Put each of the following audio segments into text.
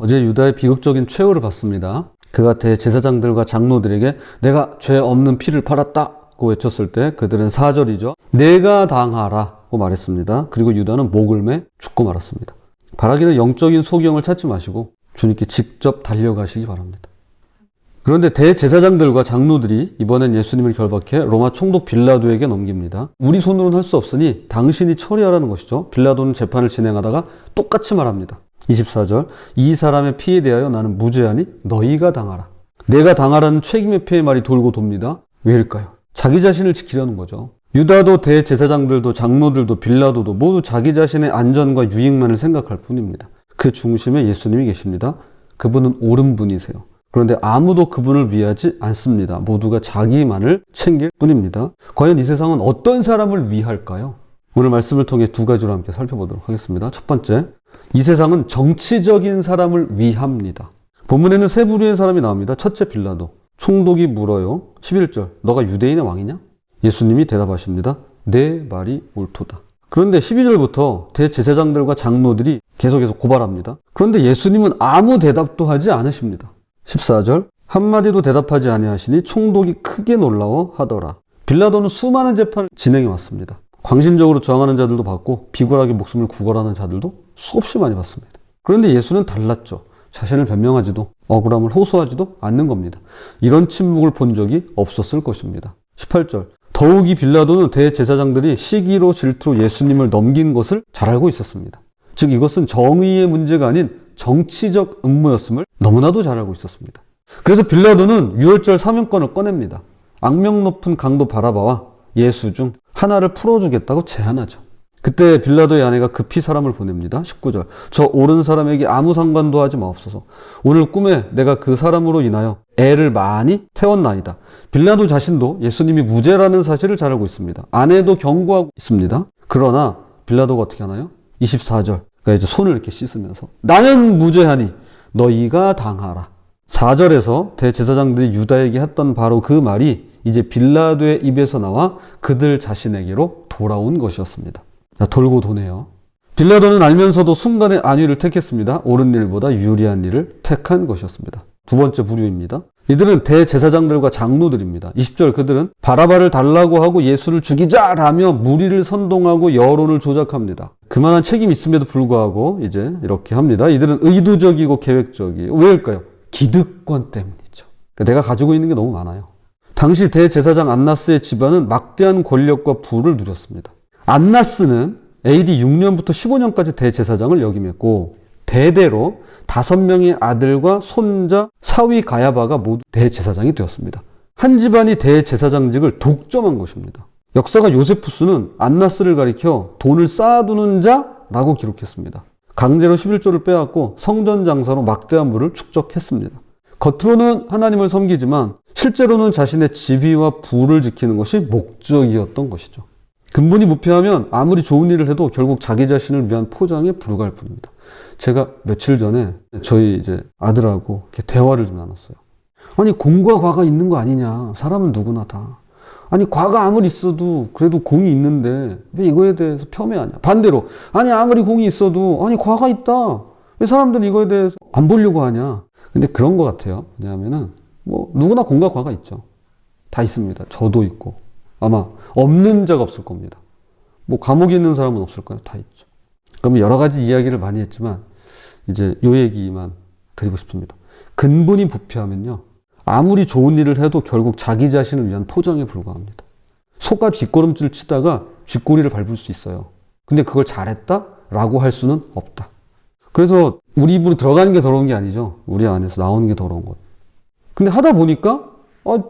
어제 유다의 비극적인 최후를 봤습니다. 그가 대제사장들과 장로들에게 내가 죄 없는 피를 팔았다고 외쳤을 때 그들은 사절이죠. 내가 당하라고 말했습니다. 그리고 유다는 목을 매 죽고 말았습니다. 바라기는 영적인 소경을 찾지 마시고 주님께 직접 달려가시기 바랍니다. 그런데 대제사장들과 장로들이 이번엔 예수님을 결박해 로마 총독 빌라도에게 넘깁니다. 우리 손으로는 할 수 없으니 당신이 처리하라는 것이죠. 빌라도는 재판을 진행하다가 똑같이 말합니다. 24절 이 사람의 피에 대하여 나는 무죄하니 너희가 당하라. 내가 당하라는 책임의 피의 말이 돌고 돕니다. 왜일까요? 자기 자신을 지키려는 거죠. 유다도 대제사장들도 장로들도 빌라도도 모두 자기 자신의 안전과 유익만을 생각할 뿐입니다. 그 중심에 예수님이 계십니다. 그분은 옳은 분이세요. 그런데 아무도 그분을 위하지 않습니다. 모두가 자기만을 챙길 뿐입니다. 과연 이 세상은 어떤 사람을 위할까요? 오늘 말씀을 통해 두 가지로 함께 살펴보도록 하겠습니다. 첫 번째, 이 세상은 정치적인 사람을 위합니다. 본문에는 세 부류의 사람이 나옵니다. 첫째 빌라도. 총독이 물어요. 11절. 너가 유대인의 왕이냐? 예수님이 대답하십니다. 내 말이 옳도다. 그런데 12절부터 대제사장들과 장로들이 계속해서 고발합니다. 그런데 예수님은 아무 대답도 하지 않으십니다. 14절 한마디도 대답하지 아니하시니 총독이 크게 놀라워 하더라. 빌라도는 수많은 재판을 진행해 왔습니다. 광신적으로 저항하는 자들도 봤고 비굴하게 목숨을 구걸하는 자들도 수없이 많이 봤습니다. 그런데 예수는 달랐죠. 자신을 변명하지도 억울함을 호소하지도 않는 겁니다. 이런 침묵을 본 적이 없었을 것입니다. 18절 더욱이 빌라도는 대제사장들이 시기로 질투로 예수님을 넘긴 것을 잘 알고 있었습니다. 즉 이것은 정의의 문제가 아닌 정치적 음모였음을 너무나도 잘 알고 있었습니다. 그래서 빌라도는 유월절 사명권을 꺼냅니다. 악명 높은 강도 바라바와 예수 중 하나를 풀어주겠다고 제안하죠. 그때 빌라도의 아내가 급히 사람을 보냅니다. 19절. 저 옳은 사람에게 아무 상관도 하지 마옵소서. 오늘 꿈에 내가 그 사람으로 인하여 애를 많이 태웠나이다. 빌라도 자신도 예수님이 무죄라는 사실을 잘 알고 있습니다. 아내도 경고하고 있습니다. 그러나 빌라도가 어떻게 하나요? 24절. 그러니까 이제 손을 이렇게 씻으면서 나는 무죄하니 너희가 당하라. 4절에서 대제사장들이 유다에게 했던 바로 그 말이 이제 빌라도의 입에서 나와 그들 자신에게로 돌아온 것이었습니다. 자, 돌고 도네요. 빌라도는 알면서도 순간의 안위를 택했습니다. 옳은 일보다 유리한 일을 택한 것이었습니다. 두 번째 부류입니다. 이들은 대제사장들과 장로들입니다. 20절 그들은 바라바를 달라고 하고 예수를 죽이자라며 무리를 선동하고 여론을 조작합니다. 그만한 책임이 있음에도 불구하고 이제 이렇게 합니다. 이들은 의도적이고 계획적이에요. 왜일까요? 기득권 때문이죠. 그러니까 내가 가지고 있는 게 너무 많아요. 당시 대제사장 안나스의 집안은 막대한 권력과 부를 누렸습니다. 안나스는 AD 6년부터 15년까지 대제사장을 역임했고 대대로 다섯 명의 아들과 손자 사위 가야바가 모두 대제사장이 되었습니다. 한 집안이 대제사장직을 독점한 것입니다. 역사가 요세푸스는 안나스를 가리켜 돈을 쌓아두는 자라고 기록했습니다. 강제로 11조를 빼앗고 성전 장사로 막대한 부를 축적했습니다. 겉으로는 하나님을 섬기지만 실제로는 자신의 지위와 부를 지키는 것이 목적이었던 것이죠. 근본이 무패하면 아무리 좋은 일을 해도 결국 자기 자신을 위한 포장에 불과할 뿐입니다. 제가 며칠 전에 저희 이제 아들하고 이렇게 대화를 좀 나눴어요. 아니, 공과 과가 있는 거 아니냐. 사람은 누구나 다. 아니, 과가 아무리 있어도 그래도 공이 있는데 왜 이거에 대해서 폄훼하냐. 반대로, 아니, 아무리 공이 있어도 아니, 과가 있다. 왜 사람들이 이거에 대해서 안 보려고 하냐. 근데 그런 것 같아요. 왜냐하면은 뭐 누구나 공과 과가 있죠. 다 있습니다. 저도 있고. 아마 없는 자가 없을 겁니다. 뭐 감옥에 있는 사람은 없을까요? 다 있죠. 그러면 여러 가지 이야기를 많이 했지만 이제 요 얘기만 드리고 싶습니다. 근본이 부패하면요. 아무리 좋은 일을 해도 결국 자기 자신을 위한 포장에 불과합니다. 소가 뒷걸음질 치다가 쥐꼬리를 밟을 수 있어요. 근데 그걸 잘했다? 라고 할 수는 없다. 그래서 우리 입으로 들어가는 게 더러운 게 아니죠. 우리 안에서 나오는 게 더러운 것. 근데 하다 보니까, 어,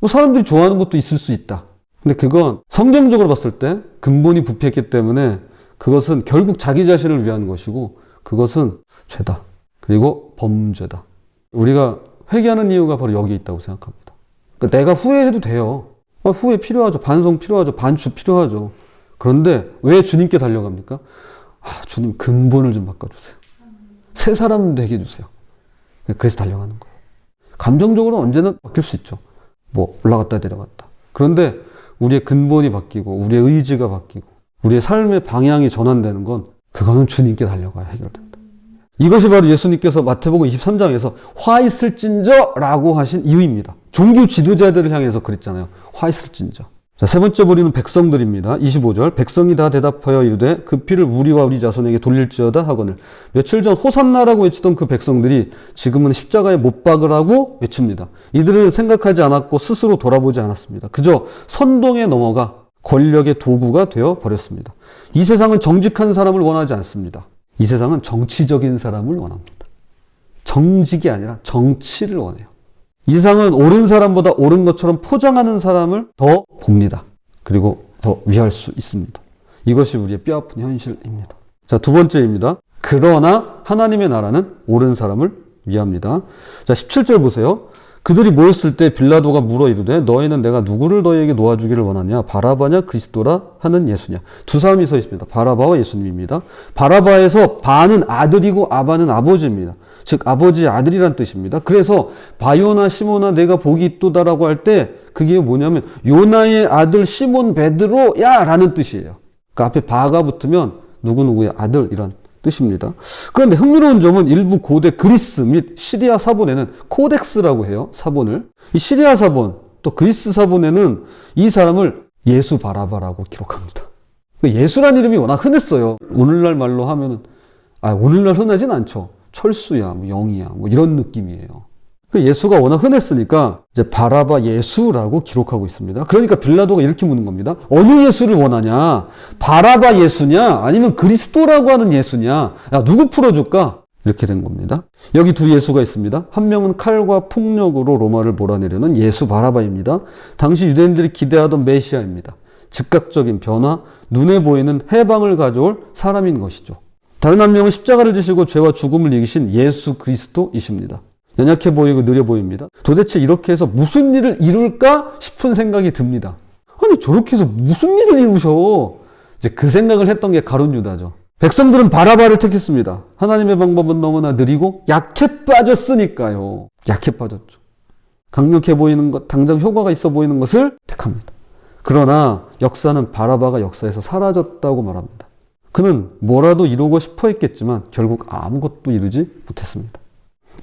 뭐 사람들이 좋아하는 것도 있을 수 있다. 근데 그건 성경적으로 봤을 때 근본이 부패했기 때문에 그것은 결국 자기 자신을 위한 것이고 그것은 죄다. 그리고 범죄다. 우리가 회개하는 이유가 바로 여기 있다고 생각합니다. 그러니까 내가 후회해도 돼요. 아, 후회 필요하죠. 반성 필요하죠. 반주 필요하죠. 그런데 왜 주님께 달려갑니까? 아, 주님 근본을 좀 바꿔주세요. 새 사람 되게 해주세요. 그래서 달려가는 거예요. 감정적으로 언제나 바뀔 수 있죠. 뭐 올라갔다 내려갔다. 그런데 우리의 근본이 바뀌고 우리의 의지가 바뀌고 우리의 삶의 방향이 전환되는 건 그거는 주님께 달려가야 해결된다. 이것이 바로 예수님께서 마태복음 23장에서 화 있을진저라고 하신 이유입니다. 종교 지도자들을 향해서 그랬잖아요. 화 있을진저. 자, 세 번째 부류는 백성들입니다. 25절. 백성이 다 대답하여 이르되 그 피를 우리와 우리 자손에게 돌릴지어다 하거늘. 며칠 전 호산나라고 외치던 그 백성들이 지금은 십자가에 못 박으라고 외칩니다. 이들은 생각하지 않았고 스스로 돌아보지 않았습니다. 그저 선동에 넘어가 권력의 도구가 되어 버렸습니다. 이 세상은 정직한 사람을 원하지 않습니다. 이 세상은 정치적인 사람을 원합니다. 정직이 아니라 정치를 원해요. 이 세상은 옳은 사람보다 옳은 것처럼 포장하는 사람을 더 봅니다. 그리고 더 위할 수 있습니다. 이것이 우리의 뼈아픈 현실입니다. 자, 두 번째입니다. 그러나 하나님의 나라는 옳은 사람을 위합니다. 자, 17절 보세요. 그들이 모였을 때 빌라도가 물어 이르되 너희는 내가 누구를 너희에게 놓아주기를 원하냐 바라바냐 그리스도라 하는 예수냐 두 사람이 서 있습니다 바라바와 예수님입니다 바라바에서 바는 아들이고 아바는 아버지입니다 즉 아버지의 아들이란 뜻입니다 그래서 바요나 시모나 내가 복이 있도다라고 할 때 그게 뭐냐면 요나의 아들 시몬 베드로야 라는 뜻이에요 그 앞에 바가 붙으면 누구누구의 아들이란 뜻입니다. 그런데 흥미로운 점은 일부 고대 그리스 및 시리아 사본에는 코덱스라고 해요. 사본을. 이 시리아 사본 또 그리스 사본에는 이 사람을 예수 바라바라고 기록합니다. 예수란 이름이 워낙 흔했어요. 오늘날 말로 하면은 아 오늘날 흔하진 않죠. 철수야, 뭐 영이야, 뭐 이런 느낌이에요. 그 예수가 워낙 흔했으니까 이제 바라바 예수라고 기록하고 있습니다. 그러니까 빌라도가 이렇게 묻는 겁니다. 어느 예수를 원하냐? 바라바 예수냐? 아니면 그리스도라고 하는 예수냐? 야, 누구 풀어줄까? 이렇게 된 겁니다. 여기 두 예수가 있습니다. 한 명은 칼과 폭력으로 로마를 몰아내려는 예수 바라바입니다. 당시 유대인들이 기대하던 메시아입니다. 즉각적인 변화, 눈에 보이는 해방을 가져올 사람인 것이죠. 다른 한 명은 십자가를 지시고 죄와 죽음을 이기신 예수 그리스도이십니다. 연약해 보이고 느려 보입니다. 도대체 이렇게 해서 무슨 일을 이룰까 싶은 생각이 듭니다. 아니 저렇게 해서 무슨 일을 이루셔? 이제 그 생각을 했던 게 가룟 유다죠. 백성들은 바라바를 택했습니다. 하나님의 방법은 너무나 느리고 약해 빠졌으니까요. 약해 빠졌죠. 강력해 보이는 것, 당장 효과가 있어 보이는 것을 택합니다. 그러나 역사는 바라바가 역사에서 사라졌다고 말합니다. 그는 뭐라도 이루고 싶어 했겠지만 결국 아무것도 이루지 못했습니다.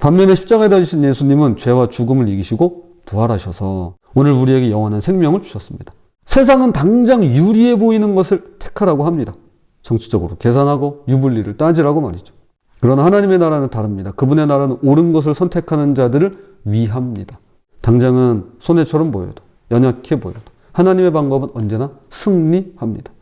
반면에 십자가에 달리신 예수님은 죄와 죽음을 이기시고 부활하셔서 오늘 우리에게 영원한 생명을 주셨습니다. 세상은 당장 유리해 보이는 것을 택하라고 합니다. 정치적으로 계산하고 유불리를 따지라고 말이죠. 그러나 하나님의 나라는 다릅니다. 그분의 나라는 옳은 것을 선택하는 자들을 위합니다. 당장은 손해처럼 보여도 연약해 보여도 하나님의 방법은 언제나 승리합니다.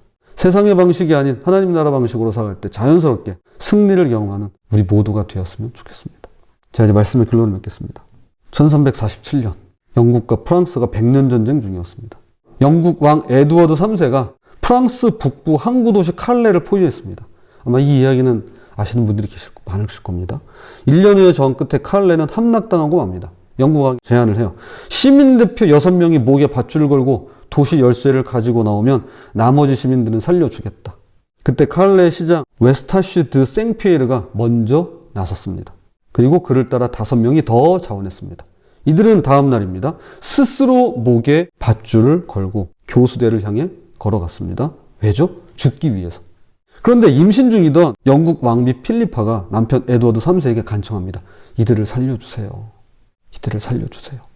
세상의 방식이 아닌 하나님 나라 방식으로 살아갈 때 자연스럽게 승리를 경험하는 우리 모두가 되었으면 좋겠습니다. 자, 이제 말씀의 결론을 맺겠습니다. 1347년, 영국과 프랑스가 100년 전쟁 중이었습니다. 영국 왕 에드워드 3세가 프랑스 북부 항구 도시 칼레를 포위했습니다. 아마 이 이야기는 아시는 분들이 계실, 많으실 겁니다. 1년 후의 전 끝에 칼레는 함락당하고 맙니다. 영국 왕이 제안을 해요. 시민 대표 6명이 목에 밧줄을 걸고 도시 열쇠를 가지고 나오면 나머지 시민들은 살려주겠다. 그때 칼레 시장 웨스타슈 드 생피에르가 먼저 나섰습니다. 그리고 그를 따라 다섯 명이 더 자원했습니다. 이들은 다음 날입니다. 스스로 목에 밧줄을 걸고 교수대를 향해 걸어갔습니다. 왜죠? 죽기 위해서. 그런데 임신 중이던 영국 왕비 필리파가 남편 에드워드 3세에게 간청합니다. 이들을 살려주세요. 이들을 살려주세요.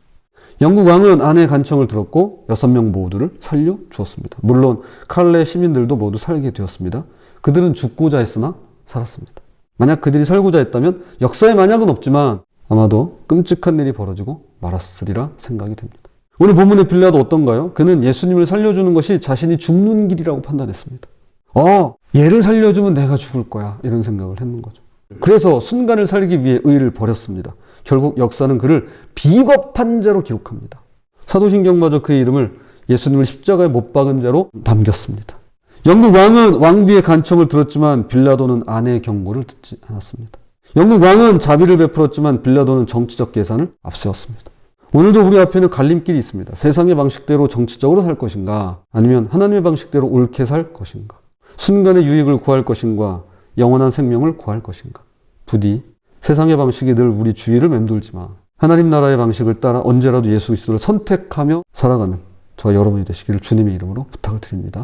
영국 왕은 아내의 간청을 들었고 여섯 명 모두를 살려 주었습니다. 물론 칼레 시민들도 모두 살게 되었습니다. 그들은 죽고자 했으나 살았습니다. 만약 그들이 살고자 했다면 역사에 만약은 없지만 아마도 끔찍한 일이 벌어지고 말았으리라 생각이 됩니다. 오늘 본문의 빌라도 어떤가요? 그는 예수님을 살려주는 것이 자신이 죽는 길이라고 판단했습니다. 어, 얘를 살려주면 내가 죽을 거야. 이런 생각을 했는 거죠. 그래서 순간을 살기 위해 의를 버렸습니다. 결국 역사는 그를 비겁한 자로 기록합니다. 사도신경마저 그의 이름을 예수님을 십자가에 못 박은 자로 남겼습니다. 영국 왕은 왕비의 간청을 들었지만 빌라도는 아내의 경고를 듣지 않았습니다. 영국 왕은 자비를 베풀었지만 빌라도는 정치적 계산을 앞세웠습니다. 오늘도 우리 앞에는 갈림길이 있습니다. 세상의 방식대로 정치적으로 살 것인가 아니면 하나님의 방식대로 옳게 살 것인가 순간의 유익을 구할 것인가 영원한 생명을 구할 것인가 부디 세상의 방식이 늘 우리 주위를 맴돌지만 하나님 나라의 방식을 따라 언제라도 예수 그리스도를 선택하며 살아가는 저 여러분이 되시기를 주님의 이름으로 부탁을 드립니다.